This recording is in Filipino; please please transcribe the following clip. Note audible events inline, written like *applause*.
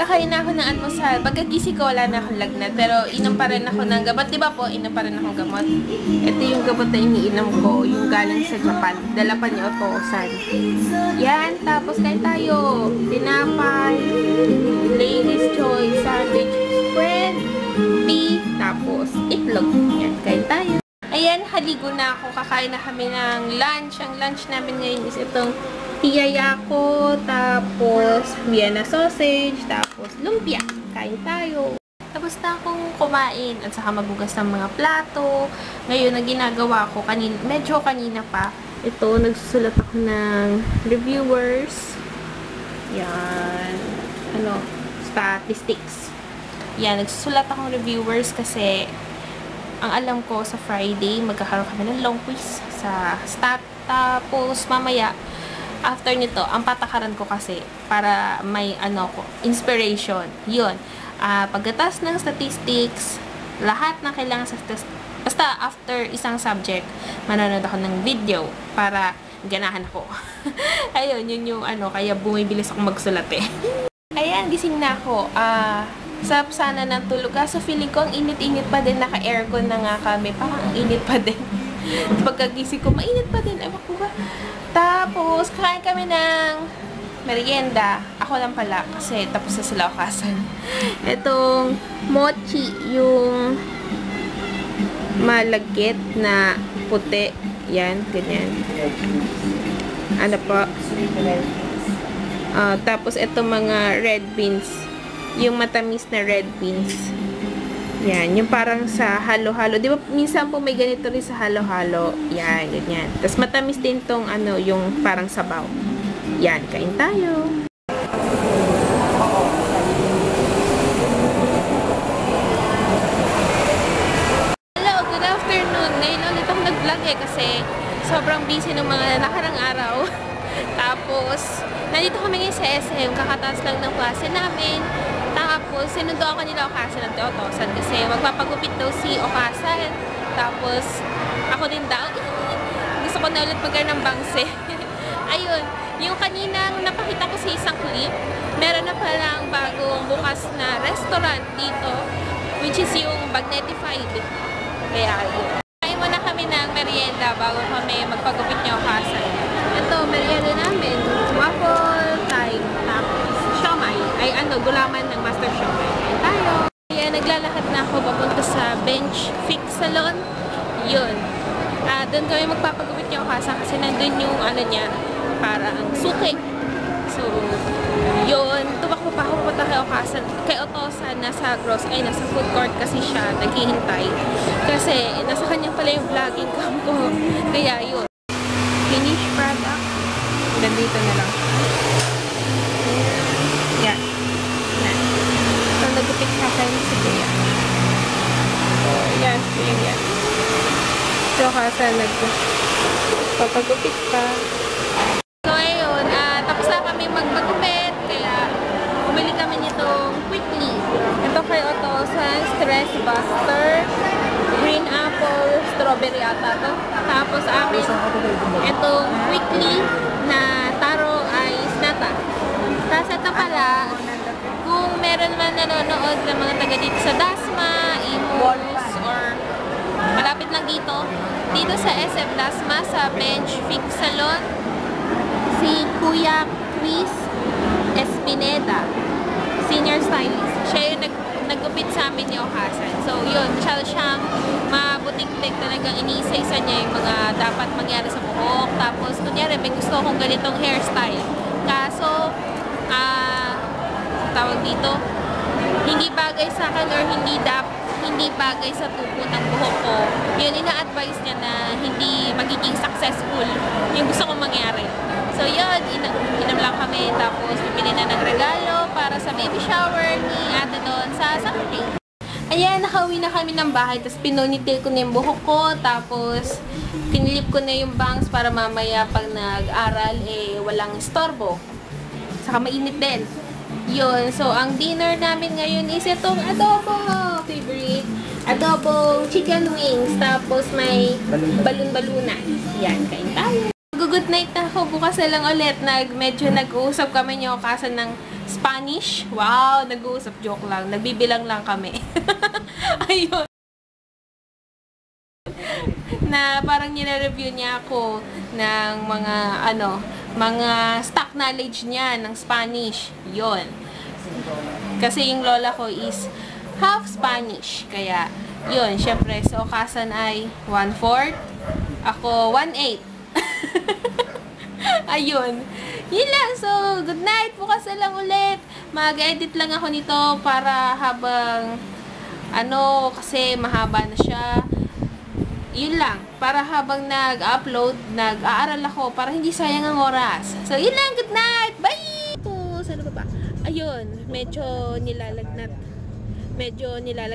Kakain na ako ng almusal. Pagkagising ko, wala na akong lagnat. Pero inom pa rin ako ng gamot. Di ba po, inom pa rin akong gamot. Ito yung gamot na iniinom ko. Yung galing sa Japan. Dala pa ni Otosan. Yan. Tapos kain tayo. Tinapay. Na ako. Kakain na kami ng lunch. Ang lunch namin ngayon is itong tiyayako, tapos Vienna sausage, tapos lumpia. Kain tayo. Tapos na akong kumain at saka magugas ng mga plato. Ngayon, ang ginagawa ko, kanin medyo kanina pa, ito, nagsusulat ako ng reviewers. Yan. Ano, statistics. Yan, nagsusulat akong reviewers kasi ang alam ko sa Friday, magkakaroon kami ng long quiz sa stat. Tapos, mamaya, after nito, ang patakaran ko kasi para may ano ko, inspiration. Yun. Uh, pagkatas ng statistics, lahat na kailangan sa basta after isang subject, manonood ako ng video para ganahan ako. *laughs* Ayun, yun yung ano, kaya bumibilis ako magsulat eh. *laughs* Ayan, gising na ako. Ah, uh, sarap sana ng tulog. Kaso feeling ko, ang init-init pa din. Naka-aircon na nga kami. Parang ang init pa din. *laughs* Pagkagising ko, mainit pa din. Ewan ko ba? Tapos, kain kami ng merienda. Ako lang pala kasi tapos na sila okasan. Itong *laughs* mochi, yung malagkit na puti. Yan, ganyan. Ano po? Uh, tapos, ito mga red beans. Yung matamis na red beans. Yan, yung parang sa halo-halo. Di ba, minsan po may ganito rin sa halo-halo. Yan, ganyan. Tapos matamis din tong ano, yung parang sabaw. Yan, kain tayo. Hello, good afternoon. Ngayon ulit ako nag-vlog eh kasi sobrang busy ng mga nakarang araw. *laughs* Tapos, nandito kami ngayon sa SM. Kakataas lang ng klase namin. Tapos, sinundo ako nila Okasan at Teotosan kasi magpapagupit daw si Okasan. Tapos, ako din daw. *laughs* Gusto ko na ulit magkaroon ng bangse. *laughs* Ayun, yung kaninang napakita ko sa isang clip, meron na palang bagong bukas na restaurant dito, which is yung Magnetified. Kaya, yun. Kain muna kami ng merienda bago kami magpagupit ni Okasan. Ito, merienda namin. Ay, ano, gulaman ng Master Siomay. Kain tayo. Kaya naglalakad na ako papunta sa Bench Fix Salon. Yun. Uh, doon kami magpapagupit yung kasa kasi nandun yung ano niya, parang suki. So, yun. Tumakbo pa ako pupunta kay Okasan. Kay Otosan, nasa gross, ay nasa food court kasi siya, naghihintay. Kasi, nasa kanya pala yung vlogging cam ko. Kaya, yun. Finish product. Nandito na lang. Yan. Yan. So, nagupit sa akin si Kuya. So, yan. Yan, yan. So, kasi nagpapagupit pa. So, ayun. Uh, tapos na kami magpagupit. Kaya, umili kami nitong quickly. Ito kay Otto sa Stress Buster. Green apple, strawberry ata to. Tapos amin, itong quickly na taro ice nata. Tapos ito pala, kung meron man nanonood ng mga taga dito sa Dasma, Imus, or malapit lang dito, SM Dasma, sa Bench Fix Salon, si Kuya Chris Espineda, senior stylist. Siya yung nag nagupit sa amin ni Okasan. So, yun, siya siyang mabuting-tik talagang iniisa-isa niya yung mga dapat mangyari sa buhok. Tapos, kunyari, may gusto akong ganitong hairstyle. Kaso, ah, uh, tawag dito, hindi bagay sa akin or hindi dap hindi bagay sa tubo ng buhok ko. Yun, ina-advise niya na hindi magiging successful yung gusto kong mangyari. So, yun, in inam lang kami. Tapos, bibili na ng regalo para sa baby shower ni ate doon sa Saturday. Ayan, nakauwi na kami ng bahay. Tapos, pinonitil ko na yung buhok ko. Tapos, kinilip ko na yung bangs para mamaya pag nag-aral, eh, walang istorbo. Saka mainit din. Yun. So, ang dinner namin ngayon is itong adobo. Favorite. Adobo chicken wings. Tapos, may balon-balunan. Yan, kain tayo. Good night na ako. Bukas na lang ulit. Nag, medyo nag-uusap kami niyo kasan ng spa Spanish. Wow, nag-uusap. Joke lang. Nagbibilang lang kami. *laughs* Ayun. Na parang nire-review niya ako ng mga, ano, mga stock knowledge niya ng Spanish. Yon. Kasi yung lola ko is half Spanish. Kaya, yun, syempre, sa okasan ay 1-4. Ako, 1-8. *laughs* Ayun. Yun lang. So, good night. Bukas na lang ulit. Mag-edit lang ako nito para habang ano, kasi mahaba na siya. Yun lang. Para habang nag-upload, nag-aaral ako para hindi sayang ang oras. So, yun lang. Good night. Bye! Ito, saan ba ba? Ayun. Medyo nilalagnat. Medyo nilalagnat.